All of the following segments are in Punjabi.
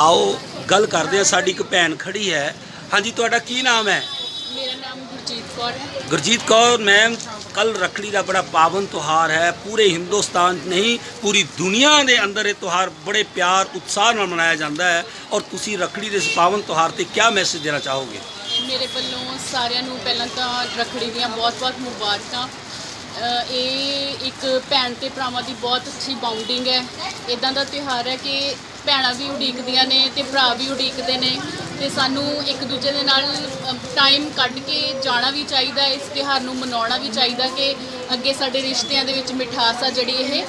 ਆਓ ਗੱਲ ਕਰਦੇ ਹਾਂ। ਸਾਡੀ ਇੱਕ ਭੈਣ ਖੜੀ ਹੈ। ਹਾਂਜੀ ਤੁਹਾਡਾ ਕੀ ਨਾਮ ਹੈ? ਮੇਰਾ ਨਾਮ ਗੁਰਜੀਤ ਕੌਰ ਹੈ। ਗੁਰਜੀਤ ਕੌਰ ਮੈਮ ਕੱਲ ਰੱਖੜੀ ਦਾ ਬੜਾ ਪਾਵਨ ਤਿਉਹਾਰ ਹੈ। ਪੂਰੇ ਹਿੰਦੁਸਤਾਨ 'ਚ ਨਹੀਂ ਪੂਰੀ ਦੁਨੀਆ ਦੇ ਅੰਦਰ ਇਹ ਤਿਉਹਾਰ ਬੜੇ ਪਿਆਰ ਉਤਸ਼ਾਹ ਨਾਲ ਮਨਾਇਆ ਜਾਂਦਾ ਹੈ। ਔਰ ਤੁਸੀਂ ਰੱਖੜੀ ਦੇ ਇਸ ਪਾਵਨ ਤਿਉਹਾਰ ਤੇ ਕੀ ਮੈਸੇਜ ਦੇਣਾ ਚਾਹੋਗੇ? ਮੇਰੇ ਵੱਲੋਂ ਸਾਰਿਆਂ ਨੂੰ ਪਹਿਲਾਂ ਤਾਂ ਰੱਖੜੀ ਦੀਆਂ ਬਹੁਤ-ਬਹੁਤ ਮੁਬਾਰਕਾਂ। ਅ, ਇਹ ਇੱਕ ਭੈਣ ਤੇ ਭਰਾਵਾਂ ਦੀ ਬਹੁਤ ਅੱਛੀ ਬਾਉਂਡਿੰਗ ਹੈ। ਇਦਾਂ ਦਾ ਤਿਉਹਾਰ ਹੈ ਕਿ ਭੈਣਾਂ ਵੀ ਉਡੀਕਦੀਆਂ ਨੇ ਤੇ ਭਰਾ ਵੀ ਉਡੀਕਦੇ ਨੇ ਤੇ ਸਾਨੂੰ ਇੱਕ ਦੂਜੇ ਦੇ ਨਾਲ ਟਾਈਮ ਕੱਢ ਕੇ ਜਾਣਾ ਵੀ ਚਾਹੀਦਾ ਇਸ ਤਿਉਹਾਰ ਨੂੰ ਮਨਾਉਣਾ ਵੀ ਚਾਹੀਦਾ ਕਿ ਅੱਗੇ ਸਾਡੇ ਰਿਸ਼ਤਿਆਂ ਦੇ ਵਿੱਚ ਮਿਠਾਸ ਆ ਜਿਹੜੀ ਇਹ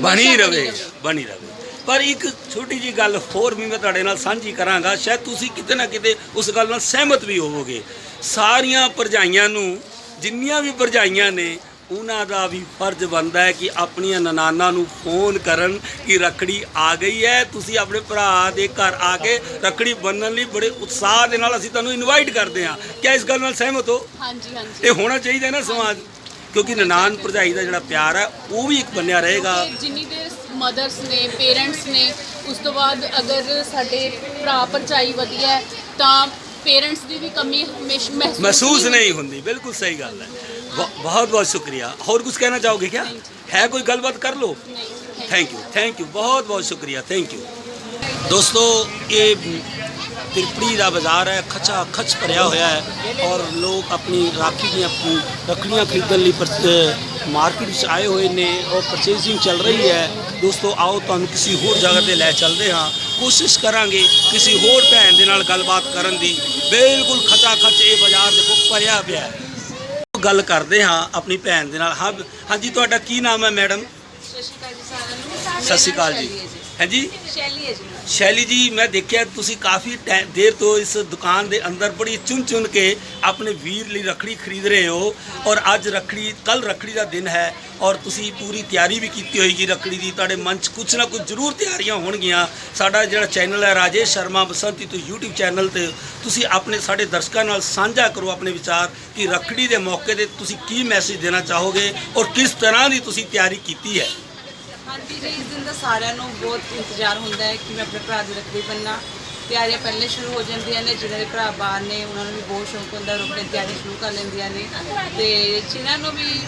ਬਣੀ ਰਵੇ ਬਣੀ ਰਵੇ। ਪਰ ਇੱਕ ਛੋਟੀ ਜੀ ਗੱਲ ਹੋਰ ਵੀ ਮੈਂ ਤੁਹਾਡੇ ਨਾਲ ਸਾਂਝੀ ਕਰਾਂਗਾ ਸ਼ਾਇਦ ਤੁਸੀਂ ਕਿਤੇ ਨਾ ਕਿਤੇ ਉਸ ਗੱਲ ਨਾਲ ਸਹਿਮਤ ਵੀ ਹੋਵੋਗੇ। ਸਾਰੀਆਂ ਭਰਜਾਈਆਂ ਨੂੰ ਜਿੰਨੀਆਂ ਵੀ ਭਰਜਾਈਆਂ ਨੇ ਉਹਨਾਂ ਦਾ ਵੀ ਫਰਜ਼ ਬਣਦਾ ਹੈ ਕਿ ਆਪਣੀਆਂ ਨਨਾਨਾ ਨੂੰ ਫੋਨ ਕਰਨ ਕਿ ਰਖੜੀ ਆ ਗਈ ਹੈ। ਤੁਸੀਂ ਆਪਣੇ ਭਰਾ ਦੇ ਘਰ ਆ ਕੇ ਰਖੜੀ ਬੰਨਣ ਲਈ ਬੜੇ ਉਤਸ਼ਾਹ ਦੇ ਨਾਲ ਅਸੀਂ ਤੁਹਾਨੂੰ ਇਨਵਾਈਟ ਕਰਦੇ ਹਾਂ। ਕਿਆ ਇਸ ਗੱਲ ਨਾਲ ਸਹਿਮਤ ਹੋ? ਹਾਂਜੀ ਹਾਂਜੀ। ਇਹ ਹੋਣਾ ਚਾਹੀਦਾ ਨਾ ਸਮਾਜ ਕਿਉਂਕਿ ਨਨਾਨ ਭਰਜਾਈ ਦਾ ਜਿਹੜਾ ਪਿਆਰ ਹੈ ਉਹ ਵੀ ਇੱਕ ਬੰਨਿਆ ਰਹੇਗਾ। ਜਿੰਨੀ ਦੇਰ ਮਦਰਸ ਨੇ ਪੇਰੈਂਟਸ ਨੇ ਉਸ ਤੋਂ ਬਾਅਦ ਅਗਰ ਸਾਡੇ ਭਰਾ ਭਰਜਾਈ ਵਧੀਆ ਤਾਂ ਪੇਰੈਂਟਸ ਦੀ ਵੀ ਕਮੀ ਮਹਿਸੂਸ ਨਹੀਂ ਹੁੰਦੀ। ਬਿਲਕੁਲ ਸਹੀ ਗੱਲ ਹੈ। बहुत बहुत शुक्रिया और कुछ कहना चाहोगे क्या है कोई गलबात कर लो ਨਹੀਂ थैंक यू थैंक यू बहुत बहुत शुक्रिया थैंक यू ਦੋਸਤੋ ਇਹ ਤਿਰਪੜੀ ਦਾ ਬਾਜ਼ਾਰ ਹੈ ਖਚਾ ਖਚ ਭਰਿਆ ਹੋਇਆ ਹੈ ਔਰ ਲੋਕ ਆਪਣੀ ਰਾਖੀ ਦੀਆਂ ਆਪਣੀ ਰੱਖੜੀਆਂ ਖਰੀਦਣ ਲਈ ਮਾਰਕੀਟ ਵਿੱਚ ਆਏ ਹੋਏ ਨੇ ਔਰ ਪਰਚੇਸਿੰਗ ਚੱਲ ਰਹੀ ਹੈ ਦੋਸਤੋ ਆਓ ਤੁਹਾਨੂੰ ਕਿਸੇ ਹੋਰ ਜਗ੍ਹਾ ਤੇ ਲੈ ਚੱਲਦੇ ਹਾਂ ਕੋਸ਼ਿਸ਼ ਕਰਾਂਗੇ ਕਿਸੇ ਹੋਰ ਭੈਣ ਦੇ ਨਾਲ ਗੱਲਬਾਤ ਕਰਨ ਦੀ ਬਿਲਕੁਲ ਖਚਾ ਖਚ ਇਹ ਬਾਜ਼ਾਰ ਦੇਖੋ ਭਰਿਆ ਪਿਆ ਹੈ ਗੱਲ ਕਰਦੇ ਹਾਂ ਆਪਣੀ ਭੈਣ ਦੇ ਨਾਲ। ਹਾਂ ਹਾਂਜੀ ਤੁਹਾਡਾ ਕੀ ਨਾਮ ਹੈ ਮੈਡਮ? ਸਤਿ ਸ਼੍ਰੀ ਅਕਾਲ ਜੀ ਸਾਰਿਆਂ ਨੂੰ। ਸਤਿ ਸ਼੍ਰੀ ਅਕਾਲ ਜੀ। ਹਾਂਜੀ? ਸ਼ੈਲੀ ਹੈ ਜੀ। ਸ਼ੈਲੀ ਜੀ ਮੈਂ ਦੇਖਿਆ ਤੁਸੀਂ ਕਾਫੀ ਟੈ- ਦੇਰ ਤੋਂ ਇਸ ਦੁਕਾਨ ਦੇ ਅੰਦਰ ਬੜੀ ਚੁਣ ਚੁਣ ਕੇ ਆਪਣੇ ਵੀਰ ਲਈ ਰੱਖੜੀ ਖਰੀਦ ਰਹੇ ਹੋ ਔਰ ਅੱਜ ਰੱਖੜੀ ਕੱਲ ਰੱਖੜੀ ਦਾ ਦਿਨ ਹੈ ਔਰ ਤੁਸੀਂ ਪੂਰੀ ਤਿਆਰੀ ਵੀ ਕੀਤੀ ਹੋਏਗੀ ਰੱਖੜੀ ਦੀ। ਤੁਹਾਡੇ ਮਨ 'ਚ ਕੁਝ ਨਾ ਕੁਝ ਜ਼ਰੂਰ ਤਿਆਰੀਆਂ ਹੋਣਗੀਆਂ। ਸਾਡਾ ਜਿਹੜਾ ਚੈਨਲ ਹੈ ਰਾਜੇਸ਼ ਸ਼ਰਮਾ ਬਸੰਤੀ ਤੋਂ YouTube ਚੈਨਲ ਤੇ ਤੁਸੀਂ ਆਪਣੇ ਸਾਡੇ ਦਰਸ਼ਕਾਂ ਨਾਲ ਸਾਂਝਾ ਕਰੋ ਆਪਣੇ ਵਿਚਾਰ ਕਿ ਰੱਖੜੀ ਦੇ ਮੌਕੇ ਤੇ ਤੁਸੀਂ ਕੀ ਮੈਸੇਜ ਦੇਣਾ ਚਾਹੋਗੇ ਔਰ ਕਿਸ ਤਰ੍ਹਾਂ ਦੀ ਤੁਸੀਂ ਤਿਆਰੀ ਕੀਤੀ ਹੈ। ਹਾਂਜੀ ਜੀ ਇਸ ਦਿਨ ਦਾ ਸਾਰਿਆਂ ਨੂੰ ਬਹੁਤ ਇੰਤਜ਼ਾਰ ਹੁੰਦਾ ਹੈ ਕਿ ਮੈਂ ਆਪਣੇ ਭਰਾ ਦੀ ਰੱਖੜੀ ਬੰਨਾ ਤਿਆਰੀਆਂ ਪਹਿਲੇ ਸ਼ੁਰੂ ਹੋ ਜਾਂਦੀਆਂ ਨੇ ਜਿਨ੍ਹਾਂ ਦੇ ਭਰਾ ਬਾਹਰ ਨੇ ਉਹਨਾਂ ਨੂੰ ਵੀ ਬਹੁਤ ਸ਼ੌਂਕ ਹੁੰਦਾ ਆਪਣੇ ਤਿਆਰੀ ਸ਼ੁਰੂ ਕਰ ਲੈਂਦੀਆਂ ਨੇ। ਤੇ ਜਿਨ੍ਹਾਂ ਨੂੰ ਵੀ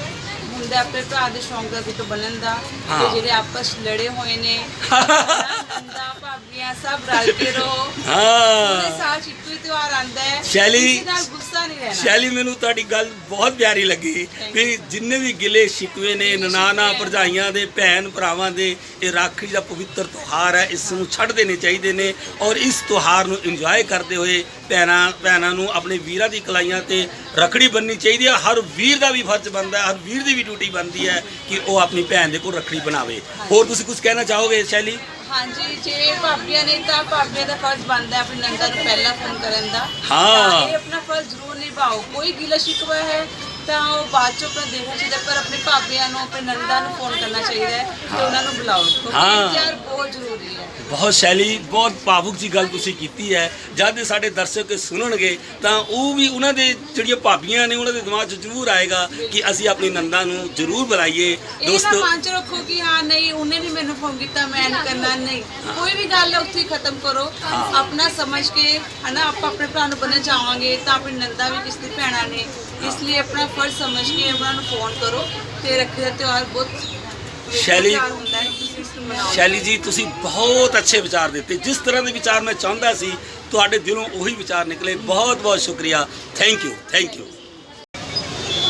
ਹੁੰਦਾ ਆਪਣੇ ਭਰਾ ਦੇ ਸ਼ੌਂਕ ਦਾ ਗੁੱਟ ਬਣਨ ਦਾ। ਤੇ ਜਿਹੜੇ ਆਪਸ 'ਚ ਲੜੇ ਹੋਏ ਨੇ ਨੰਦਾ ਭਾਬੀਆਂ ਸਭ ਰਲ ਕੇ ਰਹੋ। ਹਾਂ। ਸਾਲ 'ਚ ਇੱਕੋ ਹੀ ਤਿਉਹਾਰ ਆਉਂਦਾ ਹੈ। ਸ਼ੈਲੀ- ਕਿਸੇ ਨਾਲ ਗੁੱਸਾ ਨਹੀਂ ਰਹਿਣਾ। ਸ਼ੈਲੀ ਮੈਨੂੰ ਤੁਹਾਡੀ ਗੱਲ ਬਹੁਤ ਪਿਆਰੀ ਲੱਗੀ। ਵੀ ਜਿੰਨੇ ਵੀ ਗਿਲੇ ਸ਼ਿਕਵੇ ਨੇ ਨਨਾਣਾ ਭਰਜਾਈਆਂ ਦੇ ਭੈਣ ਭਰਾਵਾਂ ਦੇ ਇਹ ਰਾਖੜੀ ਦਾ ਪਵਿੱਤਰ ਤਿਉਹਾਰ ਹੈ ਇਸ ਨੂੰ ਛੱਡ ਦੇਣੇ ਚਾਹੀਦੇ ਨੇ ਔਰ ਇਸ ਤਿਉਹਾਰ ਨੂੰ ਇੰਜੋਏ ਕਰਦੇ ਹੋਏ ਭੈਣਾਂ ਭੈਣਾਂ ਨੂੰ ਆਪਣੇ ਵੀਰਾਂ ਦੀ ਕਲਾਈਆਂ ਤੇ ਰੱਖੜੀ ਬੰਨਣੀ ਚਾਹੀਦੀ ਹੈ। ਹਰ ਵੀਰ ਦਾ ਵੀ ਫਰਜ਼ ਬਣਦਾ ਹੈ ਹਰ ਵੀਰ ਦੀ ਵੀ ਡਿਊਟੀ ਬਣਦੀ ਹੈ ਕਿ ਉਹ ਆਪਣੀ ਭੈਣ ਦੇ ਕੋਲ ਰੱਖੜੀ ਬਣਾਵੇ। ਹੋਰ ਤੁਸੀਂ ਕੁਝ ਕਹਿਣਾ ਚਾਹੋਗੇ ਸ਼ੈਲੀ? ਹਾਂਜੀ ਜੇ ਭਾਬੀਆਂ ਨੇ ਤਾਂ ਭਾਬੀਆਂ ਦਾ ਫਰਜ਼ ਬਣਦਾ ਹੈ ਆਪਣੀ ਨੰਦਾ ਨੂੰ ਪਹਿਲਾਂ ਫੋਨ ਕਰਨ ਦਾ। ਹਾਂ। ਇਹ ਆਪਣਾ ਫਰਜ਼ ਜ਼ਰੂਰ ਨਿਭਾਓ ਕੋਈ ਗਿਲਾ ਸ਼ਿਕਵਾ ਹੈ? ਤਾਂ ਉਹ ਬਾਅਦ ਚ ਆਪਣਾ ਦੇਖਣਾ ਚਾਹੀਦਾ ਪਰ ਆਪਣੇ ਭਾਬੀਆਂ ਨੂੰ ਆਪਣੇ ਨੰਦਾ ਨੂੰ ਫੋਨ ਕਰਨਾ ਚਾਹੀਦਾ ਹੈ ਤੇ ਉਹਨਾਂ ਨੂੰ ਬੁਲਾਓ। ਕਿਉਂਕਿ ਹਾਂ। ਇੰਤਜ਼ਾਰ ਬਹੁਤ ਜ਼ਰੂਰੀ ਹੈ। ਬਹੁਤ ਸ਼ੈਲੀ ਬਹੁਤ ਭਾਵੁਕ ਜੀ ਗੱਲ ਤੁਸੀਂ ਕੀਤੀ ਹੈ। ਜਦ ਇਹ ਸਾਡੇ ਦਰਸ਼ਕ ਸੁਣਨਗੇ ਤਾਂ ਉਹ ਵੀ ਉਹਨਾਂ ਦੇ ਜਿਹੜੀਆਂ ਭਾਬੀਆਂ ਨੇ ਉਹਨਾਂ ਦੇ ਦਿਮਾਗ 'ਚ ਜ਼ਰੂਰ ਆਏਗਾ ਕਿ ਅਸੀਂ ਆਪਣੀ ਨੰਦਾ ਨੂੰ ਜ਼ਰੂਰ ਬੁਲਾਈਏ। ਇਹ ਨਾ ਦੋਸਤੋ ਮਨ ਚ ਰੱਖੋ ਕਿ ਹਾਂ ਨਹੀਂ ਉਹਨੇ ਨਹੀਂ ਮੈਨੂੰ ਫੋਨ ਕੀਤਾ ਮੈਂ ਨਹੀਂ ਕਰਨਾ ਨਹੀਂ। ਕੋਈ ਵੀ ਗੱਲ ਹੈ ਉੱਥੇ ਹੀ ਖਤਮ ਕਰੋ। ਆਪਣਾ ਸਮਝ ਕੇ ਹਨਾ ਆਪਾਂ ਆਪਣੇ ਭਰਾ ਨੂੰ ਬੰਨ੍ਹਣਾ ਚਾਹਾਂਗੇ ਤਾਂ ਆਪਣੀ ਨੰਦਾ ਵੀ ਕਿਸ ਦੀ ਭੈਣਾਂ ਨੇ ਇਸ ਲਈ ਆਪਣਾ ਫਰਜ਼ ਸਮਝ ਕੇ ਉਹਨਾਂ ਨੂੰ ਫੋਨ ਕਰੋ ਤੇ ਰੱਖੜੀ ਦਾ ਤਿਉਹਾਰ ਬਹੁਤ ਸ਼ੈਲੀ- ਸ਼ੈਲੀ ਜੀ ਤੁਸੀਂ ਬਹੁਤ ਅੱਛੇ ਵਿਚਾਰ ਦਿੱਤੇ। ਜਿਸ ਤਰ੍ਹਾਂ ਦੇ ਵਿਚਾਰ ਮੈਂ ਚਾਹੁੰਦਾ ਸੀ ਤੁਹਾਡੇ ਦਿਲੋਂ ਉਹੀ ਵਿਚਾਰ ਨਿਕਲੇ। ਬਹੁਤ ਬਹੁਤ ਸ਼ੁਕਰੀਆ। Thank you thank you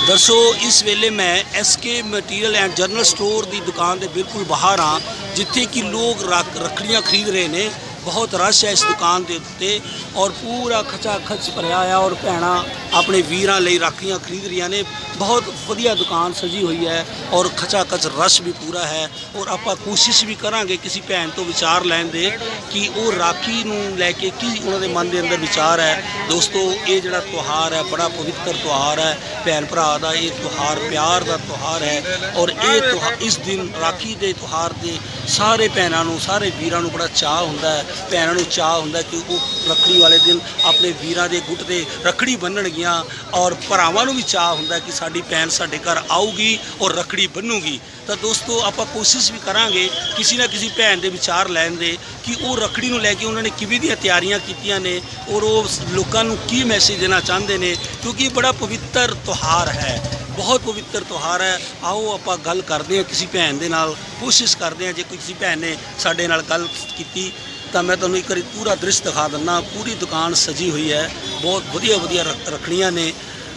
Darsho ਇਸ ਵੇਲੇ ਮੈਂ SK material and general store ਦੀ ਦੁਕਾਨ ਦੇ ਬਿਲਕੁਲ ਬਾਹਰ ਹਾਂ ਜਿੱਥੇ ਕਿ ਲੋਕ ਰੱਖ- ਰੱਖੜੀਆਂ ਖਰੀਦ ਰਹੇ ਨੇ। ਬਹੁਤ ਰਸ਼ ਹੈ ਇਸ ਦੁਕਾਨ ਦੇ ਉੱਤੇ ਔਰ ਪੂਰਾ ਖਚਾ ਖਚ ਭਰਿਆ ਆ ਔਰ ਭੈਣਾਂ ਆਪਣੇ ਵੀਰਾਂ ਲਈ ਰਾਖੀਆਂ ਖਰੀਦ ਰਹੀਆਂ ਨੇ। ਬਹੁਤ ਵਧੀਆ ਦੁਕਾਨ ਸਜੀ ਹੋਈ ਹੈ ਔਰ ਖਚਾ ਖਚ ਰਸ਼ ਵੀ ਪੂਰਾ ਹੈ ਔਰ ਆਪਾਂ ਕੋਸ਼ਿਸ਼ ਵੀ ਕਰਾਂਗੇ ਕਿਸੇ ਭੈਣ ਤੋਂ ਵਿਚਾਰ ਲੈਣ ਦੇ ਕਿ ਉਹ ਰਾਖੀ ਨੂੰ ਲੈ ਕੇ ਕੀ ਉਹਨਾਂ ਦੇ ਮਨ ਦੇ ਅੰਦਰ ਵਿਚਾਰ ਹੈ। ਦੋਸਤੋ, ਇਹ ਜਿਹੜਾ ਤਿਉਹਾਰ ਹੈ, ਬੜਾ ਪਵਿੱਤਰ ਤਿਉਹਾਰ ਹੈ। ਭੈਣ ਭਰਾ ਦਾ ਇਹ ਤਿਉਹਾਰ, ਪਿਆਰ ਦਾ ਤਿਉਹਾਰ ਹੈ ਔਰ ਇਹ ਤਿਉਹਾਰ ਇਸ ਦਿਨ ਰਾਖੀ ਦੇ ਤਿਉਹਾਰ ਦੇ ਸਾਰੇ ਭੈਣਾਂ ਨੂੰ, ਸਾਰੇ ਵੀਰਾਂ ਨੂੰ ਬੜਾ ਚਾਅ ਹੁੰਦਾ ਹੈ ਭੈਣਾਂ ਨੂੰ ਚਾਹ ਹੁੰਦਾ ਕਿ ਉਹ ਰੱਖੜੀ ਵਾਲੇ ਦਿਨ ਆਪਣੇ ਵੀਰਾਂ ਦੇ ਗੁੱਟ ਤੇ ਰੱਖੜੀ ਬੰਨਣਗੀਆਂ ਔਰ ਭਰਾਵਾਂ ਨੂੰ ਵੀ ਚਾਹ ਹੁੰਦਾ ਕਿ ਸਾਡੀ ਭੈਣ ਸਾਡੇ ਘਰ ਆਊਗੀ ਔਰ ਰੱਖੜੀ ਬੰਨੂਗੀ। ਤਾਂ ਦੋਸਤੋ, ਆਪਾਂ ਕੋਸ਼ਿਸ਼ ਵੀ ਕਰਾਂਗੇ ਕਿਸੇ ਨਾ ਕਿਸੇ ਭੈਣ ਦੇ ਵਿਚਾਰ ਲੈਣ ਦੇ ਕਿ ਉਹ ਰੱਖੜੀ ਨੂੰ ਲੈ ਕੇ ਉਹਨਾਂ ਨੇ ਕਿਵੇਂ ਦੀਆਂ ਤਿਆਰੀਆਂ ਕੀਤੀਆਂ ਨੇ ਔਰ ਉਹ ਲੋਕਾਂ ਨੂੰ ਕੀ ਮੈਸੇਜ ਦੇਣਾ ਚਾਹੁੰਦੇ ਨੇ, ਕਿਉਂਕਿ ਇਹ ਬੜਾ ਪਵਿੱਤਰ ਤਿਉਹਾਰ ਹੈ। ਬਹੁਤ ਪਵਿੱਤਰ ਤਿਉਹਾਰ ਹੈ। ਆਓ ਆਪਾਂ ਗੱਲ ਕਰਦੇ ਹਾਂ ਕਿਸੇ ਭੈਣ ਦੇ ਨਾਲ, ਕੋਸ਼ਿਸ਼ ਕਰਦੇ ਹਾਂ ਜੇ ਕਿਸੇ ਭੈਣ ਨੇ ਸਾਡੇ ਨਾਲ ਗੱਲ ਕੀਤੀ ਤਾਂ ਮੈਂ ਤੁਹਾਨੂੰ ਇੱਕ ਵਾਰੀ ਪੂਰਾ ਦ੍ਰਿਸ਼ ਦਿਖਾ ਦਿੰਦਾ ਪੂਰੀ ਦੁਕਾਨ ਸਜੀ ਹੋਈ ਹੈ। ਬਹੁਤ ਵਧੀਆ ਵਧੀਆ ਰੱਖ- ਰੱਖੜੀਆਂ ਨੇ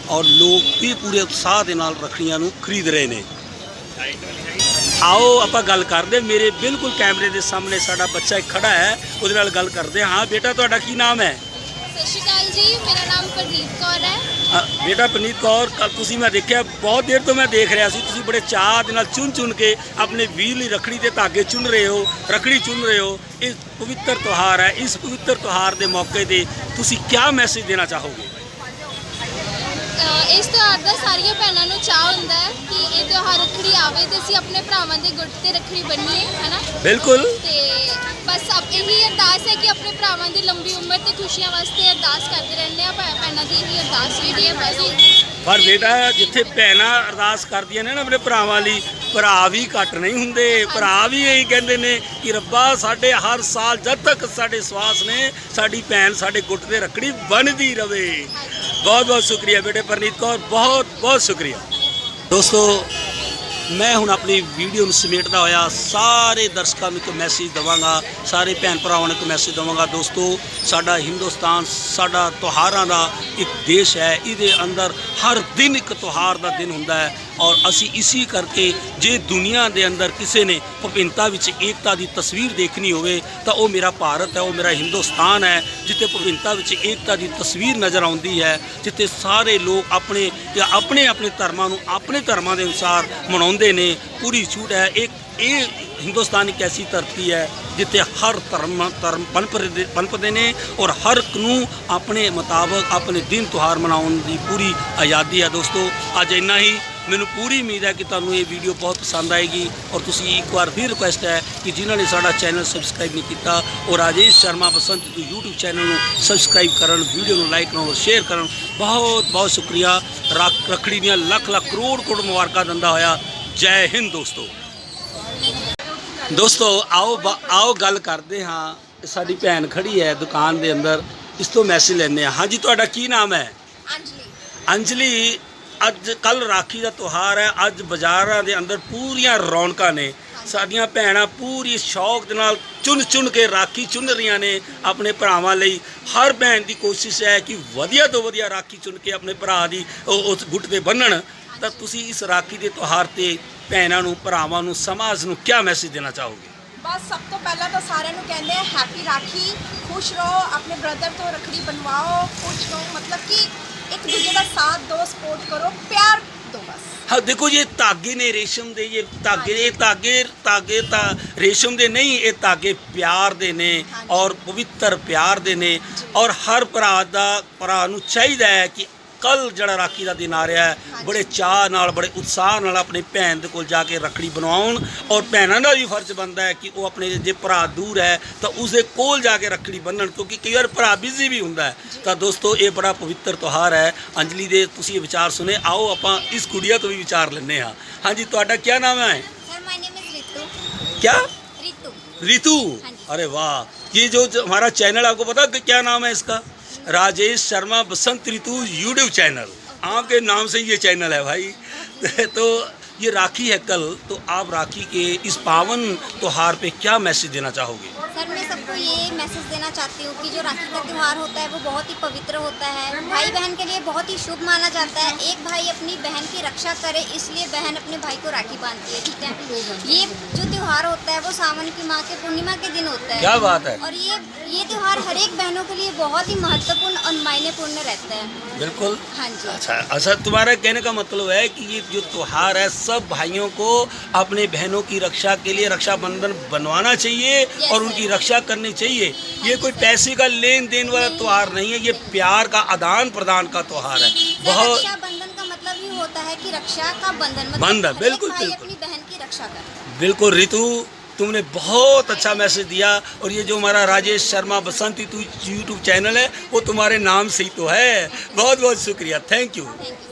ਔਰ ਲੋਕ ਵੀ ਪੂਰੇ ਉਤਸ਼ਾਹ ਦੇ ਨਾਲ ਰੱਖੜੀਆਂ ਨੂੰ ਖਰੀਦ ਰਹੇ ਨੇ। ਆਓ ਆਪਾਂ ਗੱਲ ਕਰਦੇ ਮੇਰੇ ਬਿਲਕੁਲ ਕੈਮਰੇ ਦੇ ਸਾਹਮਣੇ ਸਾਡਾ ਬੱਚਾ ਇੱਕ ਖੜਾ ਹੈ। ਉਹਦੇ ਨਾਲ ਗੱਲ ਕਰਦੇ ਹਾਂ, ਬੇਟਾ, ਤੁਹਾਡਾ ਕੀ ਨਾਮ ਹੈ? ਸਤਿ ਸ਼੍ਰੀ ਅਕਾਲ ਜੀ ਮੇਰਾ ਨਾਮ ਪ੍ਰਨੀਤ ਕੌਰ ਹੈ। ਅ, ਬੇਟਾ ਪਨੀਤ ਕੌਰ ਕੱਲ ਤੁਸੀਂ ਮੈਂ ਦੇਖਿਆ ਬਹੁਤ ਦੇਰ ਤੋਂ ਮੈਂ ਦੇਖ ਰਿਹਾ ਸੀ ਤੁਸੀਂ ਬੜੇ ਚਾਅ ਦੇ ਨਾਲ ਚੁਣ ਚੁਣ ਕੇ ਆਪਣੇ ਵੀਰ ਲਈ ਰਖੜੀ ਦੇ ਧਾਗੇ ਚੁਣ ਰਹੇ ਹੋ ਰਖੜੀ ਚੁਣ ਰਹੇ ਹੋ। ਇਹ ਪਵਿੱਤਰ ਤਿਉਹਾਰ ਹੈ ਇਸ ਪਵਿੱਤਰ ਤਿਉਹਾਰ ਦੇ ਮੌਕੇ ਤੇ ਤੁਸੀਂ ਕੀ ਮੈਸੇਜ ਦੇਣਾ ਚਾਹੋਗੇ? ਅਹ ਇਸ ਤਿਉਹਾਰ ਦਾ ਸਾਰੀਆਂ ਭੈਣਾਂ ਨੂੰ ਚਾਹ ਹੁੰਦਾ ਹੈ ਕਿ ਇਹ ਤਿਉਹਾਰ ਰੱਖੜੀ ਆਵੇ ਤੇ ਅਸੀਂ ਆਪਣੇ ਭਰਾਵਾਂ ਦੇ ਗੁੱਟ ਤੇ ਰੱਖੜੀ ਬੰਨੀਏ ਹੈਨਾ? ਬਿਲਕੁਲ। ਤੇ ਇਹੀ ਅਰਦਾਸ ਹੈ ਕਿ ਆਪਣੇ ਭਰਾਵਾਂ ਦੀ ਲੰਬੀ ਉਮਰ ਤੇ ਖੁਸ਼ੀਆਂ ਵਾਸਤੇ ਅਰਦਾਸ ਕਰਦੇ ਰਹਿੰਦੇ ਆ। ਭੈਣਾਂ ਦੀ ਇਹੀ ਅਰਦਾਸ ਵੀ ਹੈ ਬਸ ਪਰ ਬੇਟਾ, ਜਿੱਥੇ ਭੈਣਾਂ ਅਰਦਾਸ ਕਰਦੀਆਂ ਨੇ ਨਾ ਆਪਣੇ ਭਰਾਵਾਂ ਲਈ, ਭਰਾ ਵੀ ਘੱਟ ਨਹੀਂ ਹੁੰਦੇ। ਭਰਾ ਵੀ ਇਹੀ ਕਹਿੰਦੇ ਨੇ ਕਿ ਰੱਬਾ, ਸਾਡੇ ਹਰ ਸਾਲ ਜਦ ਤੱਕ ਸਾਡੇ ਸਵਾਸ ਨੇ, ਸਾਡੀ ਭੈਣ ਸਾਡੇ ਗੁੱਟ ਤੇ ਰੱਖੜੀ ਬਣਦੀ ਰਵੇ। ਬਹੁਤ ਬਹੁਤ ਸ਼ੁਕਰੀਆ ਬੇਟੇ ਪਰਨੀਤ ਕੌਰ, ਬਹੁਤ ਬਹੁਤ ਸ਼ੁਕਰੀਆ। ਦੋਸਤੋ, ਮੈਂ ਹੁਣ ਆਪਣੀ ਵੀਡੀਓ ਨੂੰ ਸਮੇਟਦਾ ਹੋਇਆ ਸਾਰੇ ਦਰਸ਼ਕਾਂ ਨੂੰ ਇੱਕ ਮੈਸੇਜ ਦਵਾਂਗਾ, ਸਾਰੇ ਭੈਣ ਭਰਾਵਾਂ ਨੂੰ ਇੱਕ ਮੈਸੇਜ ਦਵਾਂਗਾ, ਦੋਸਤੋ, ਸਾਡਾ ਹਿੰਦੁਸਤਾਨ, ਸਾਡਾ ਤਿਉਹਾਰਾਂ ਦਾ ਇੱਕ ਦੇਸ਼ ਹੈ, ਇਹਦੇ ਅੰਦਰ ਹਰ ਦਿਨ ਇੱਕ ਤਿਉਹਾਰ ਦਾ ਦਿਨ ਹੁੰਦਾ ਹੈ ਔਰ ਅਸੀਂ ਇਸੀ ਕਰਕੇ ਜੇ ਦੁਨੀਆ ਦੇ ਅੰਦਰ ਕਿਸੇ ਨੇ ਵਿਭਿੰਨਤਾ ਵਿੱਚ ਏਕਤਾ ਦੀ ਤਸਵੀਰ ਦੇਖਣੀ ਹੋਵੇ, ਤਾਂ ਉਹ ਮੇਰਾ ਭਾਰਤ ਹੈ, ਉਹ ਮੇਰਾ ਹਿੰਦੁਸਤਾਨ ਹੈ, ਜਿੱਥੇ ਵਿਭਿੰਨਤਾ ਵਿੱਚ ਏਕਤਾ ਦੀ ਤਸਵੀਰ ਨਜ਼ਰ ਆਉਂਦੀ ਹੈ, ਜਿੱਥੇ ਸਾਰੇ ਲੋਕ ਆਪਣੇ ਜਾਂ ਆਪਣੇ ਆਪਣੇ ਧਰਮਾਂ ਨੂੰ ਆਪਣੇ ਧਰਮਾਂ ਦੇ ਅਨੁਸਾਰ ਮਨਾਉਂਦੇ ਨੇ ਪੂਰੀ ਛੂਟ ਹੈ। ਇੱਕ ਇਹ ਹਿੰਦੁਸਤਾਨ ਇੱਕ ਐਸੀ ਧਰਤੀ ਹੈ ਜਿੱਥੇ ਹਰ ਧਰਮ ਧਰਮ ਪਨਪਦੇ ਪਨਪਦੇ ਨੇ ਔਰ ਹਰ ਇੱਕ ਨੂੰ ਆਪਣੇ ਮੁਤਾਬਕ, ਆਪਣੇ ਦਿਨ ਤਿਉਹਾਰ ਮਨਾਉਣ ਦੀ ਪੂਰੀ ਆਜ਼ਾਦੀ ਹੈ ਦੋਸਤੋ। ਅੱਜ ਇੰਨਾ ਹੀ। ਮੈਨੂੰ ਪੂਰੀ ਉਮੀਦ ਹੈ ਕਿ ਤੁਹਾਨੂੰ ਇਹ ਵੀਡੀਓ ਬਹੁਤ ਪਸੰਦ ਆਏਗੀ ਔਰ ਤੁਸੀਂ ਇੱਕ ਵਾਰ ਫਿਰ ਰਿਕੁਐਸਟ ਹੈ ਕਿ ਜਿਨ੍ਹਾਂ ਨੇ ਸਾਡਾ ਚੈਨਲ ਸਬਸਕ੍ਰਾਈਬ ਨਹੀਂ ਕੀਤਾ ਔਰ ਰਾਜੇਸ਼ ਸ਼ਰਮਾ ਬਸੰਤ ਦੀ YouTube ਚੈਨਲ ਨੂੰ ਸਬਸਕ੍ਰਾਈਬ ਕਰਨ, ਵੀਡੀਓ ਨੂੰ ਲਾਈਕ ਕਰਨ ਔਰ ਸ਼ੇਅਰ ਕਰਨ। ਬਹੁਤ ਬਹੁਤ ਸ਼ੁਕਰੀਆ। ਰੱਖ ਰੱਖੜੀ ਦੀਆਂ ਲੱਖ ਲੱਖ ਕਰੋੜ ਕਰੋੜ ਮੁਬਾਰਕਾਂ ਦਿੰਦਾ ਹੋਇਆ ਜੈ ਹਿੰਦ ਦੋਸਤੋ। ਦੋਸਤੋ ਆਓ ਆਓ ਗੱਲ ਕਰਦੇ ਹਾਂ। ਸਾਡੀ ਭੈਣ ਖੜੀ ਹੈ ਦੁਕਾਨ ਦੇ ਅੰਦਰ। ਇਸ ਤੋਂ ਮੈਸੇਜ ਲੈਂਦੇ ਹਾਂ। ਹਾਂਜੀ ਤੁਹਾਡਾ ਕੀ ਨਾਮ ਹੈ? ਅੰਜਲੀ। ਅੰਜਲੀ ਅੱਜ ਕੱਲ ਰਾਖੀ ਦਾ ਤਿਉਹਾਰ ਹੈ। ਅੱਜ ਬਾਜ਼ਾਰਾਂ ਦੇ ਅੰਦਰ ਪੂਰੀਆਂ ਰੌਣਕਾਂ ਨੇ। ਸਾਡੀਆਂ ਭੈਣਾਂ ਪੂਰੀ ਸ਼ੌਕ ਦੇ ਨਾਲ ਚੁਣ ਚੁਣ ਕੇ ਰਾਖੀ ਚੁਣ ਰਹੀਆਂ ਨੇ ਆਪਣੇ ਭਰਾਵਾਂ ਲਈ। ਹਰ ਭੈਣ ਦੀ ਕੋਸ਼ਿਸ਼ ਹੈ ਕਿ ਵਧੀਆ ਤੋਂ ਵਧੀਆ ਰਾਖੀ ਚੁਣ ਕੇ ਆਪਣੇ ਭਰਾ ਦੀ ਉਸ ਗੁੱਟ ਤੇ ਬੰਨਣ। ਤਾਂ ਤੁਸੀਂ ਇਸ ਰਾਖੀ ਦੇ ਤਿਉਹਾਰ ਤੇ ਭੈਣਾਂ ਨੂੰ ਭਰਾਵਾਂ ਨੂੰ ਸਮਾਜ ਨੂੰ ਕੀ ਮੈਸੇਜ ਦੇਣਾ ਚਾਹੋਗੇ? ਬਸ ਸਭ ਤੋਂ ਪਹਿਲਾਂ ਤਾਂ ਸਾਰਿਆਂ ਨੂੰ ਕਹਿੰਦੇ ਆ ਹੈਪੀ ਰਾਖੀ। ਖੁਸ਼ ਰਹੋ ਆਪਣੇ ਬ੍ਰਦਰ ਤੋਂ ਰੱਖੜੀ ਬਣਵਾਓ ਖੁਸ਼ ਰਹੋ। ਮਤਲਬ ਕਿ ਇੱਕ ਦੂਜੇ ਦਾ ਸਾਥ ਦਿਓ ਸਪੋਰਟ ਕਰੋ ਪਿਆਰ ਦਿਓ ਬਸ। ਹਾਂ ਦੇਖੋ ਇਹ ਧਾਗੇ ਨੇ ਰੇਸ਼ਮ ਦੇ ਇਹ ਧਾਗੇ ਇਹ ਧਾਗੇ ਧਾਗੇ ਤਾਂ ਰੇਸ਼ਮ ਦੇ ਨਹੀਂ ਇਹ ਧਾਗੇ ਪਿਆਰ ਦੇ ਨੇ। ਔਰ ਪਵਿੱਤਰ ਪਿਆਰ ਦੇ ਨੇ ਔਰ ਹਰ ਭਰਾ ਦਾ ਭਰਾ ਨੂੰ ਚਾਹੀਦਾ ਹੈ ਕਿ ਕੱਲ ਜਿਹੜਾ ਰਾਖੀ ਦਾ ਦਿਨ ਆ ਰਿਹਾ ਹੈ ਹਾਂਜੀ। ਬੜੇ ਚਾਅ ਨਾਲ ਬੜੇ ਉਤਸ਼ਾਹ ਨਾਲ ਆਪਣੀ ਭੈਣ ਦੇ ਕੋਲ ਜਾ ਕੇ ਰੱਖੜੀ ਬਣਵਾਉਣ ਔਰ ਭੈਣਾਂ ਦਾ ਵੀ ਫਰਜ਼ ਬਣਦਾ ਹੈ ਕਿ ਉਹ ਆਪਣੇ ਜੇ ਭਰਾ ਦੂਰ ਹੈ ਤਾਂ ਉਸਦੇ ਕੋਲ ਜਾ ਕੇ ਰੱਖੜੀ ਬੰਨਣ ਕਿਉਂਕਿ ਕਈ ਵਾਰ ਭਰਾ ਬਿਜ਼ੀ ਵੀ ਹੁੰਦਾ ਹੈ ਤਾਂ ਦੋਸਤੋ ਇਹ ਬੜਾ ਪਵਿੱਤਰ ਤਿਉਹਾਰ ਹੈ ਅੰਜਲੀ ਦੇ ਤੁਸੀਂ ਇਹ ਵਿਚਾਰ ਸੁਨੇ ਆਓ ਆਪਾਂ ਇਸ ਕੁੜੀਆ ਤੋਂ ਵੀ ਵਿਚਾਰ ਲੈਂਦੇ ਹਾਂ ਹਾਂਜੀ ਤੁਹਾਡਾ ਕੀ ਨਾਮ ਹੈ sir my name is Ritu क्या रितु रितु हाँ जी। अरे वाह ये जो जो हमारा चैनल आपको पता है कि क्या नाम है इसका राजेश शर्मा बसंत ऋतु यूट्यूब चैनल। आपके नाम से ये चैनल है भाई। तो ये राखी है कल तो आप राखी के इस पावन त्योहार पे क्या मैसेज देना चाहोगे? सर मैं सबको ये मैसेज देना चाहती हूँ कि जो राखी का त्यौहार होता है वो बहुत ही पवित्र होता है। भाई बहन के लिए बहुत ही शुभ माना जाता है। एक भाई अपनी बहन की रक्षा करे इसलिए बहन अपने भाई को राखी बांधती है ठीक है? ये जो त्यौहार होता है वो सावन की माँ के पूर्णिमा के दिन होता है। क्या बात है। और ये ये त्यौहार हर एक बहनों के लिए बहुत ही महत्वपूर्ण और मायनेपूर्ण रहता है। बिल्कुल। हाँ जी। अच्छा अच्छा तुम्हारा कहने का मतलब है कि ये जो त्योहार है सब भाइयों को अपने बहनों की रक्षा के लिए रक्षाबंधन बनवाना चाहिए और उनकी रक्षा करनी चाहिए। ये कोई पैसे का लेन देन वाला त्योहार नहीं है ये प्यार का आदान प्रदान का त्योहार है। बहुत रक्षाबंधन का मतलब ही होता है कि रक्षा का बंधन मतलब बंधन, बिल्कुल, बिल्कुल। अपनी बहन की रक्षा करे बिल्कुल ऋतु तुमने बहुत अच्छा मैसेज दिया और ये जो हमारा राजेश शर्मा बसंती तू यूट्यूब चैनल है वो तुम्हारे नाम से ही तो है बहुत बहुत शुक्रिया थैंक यू थैंक यू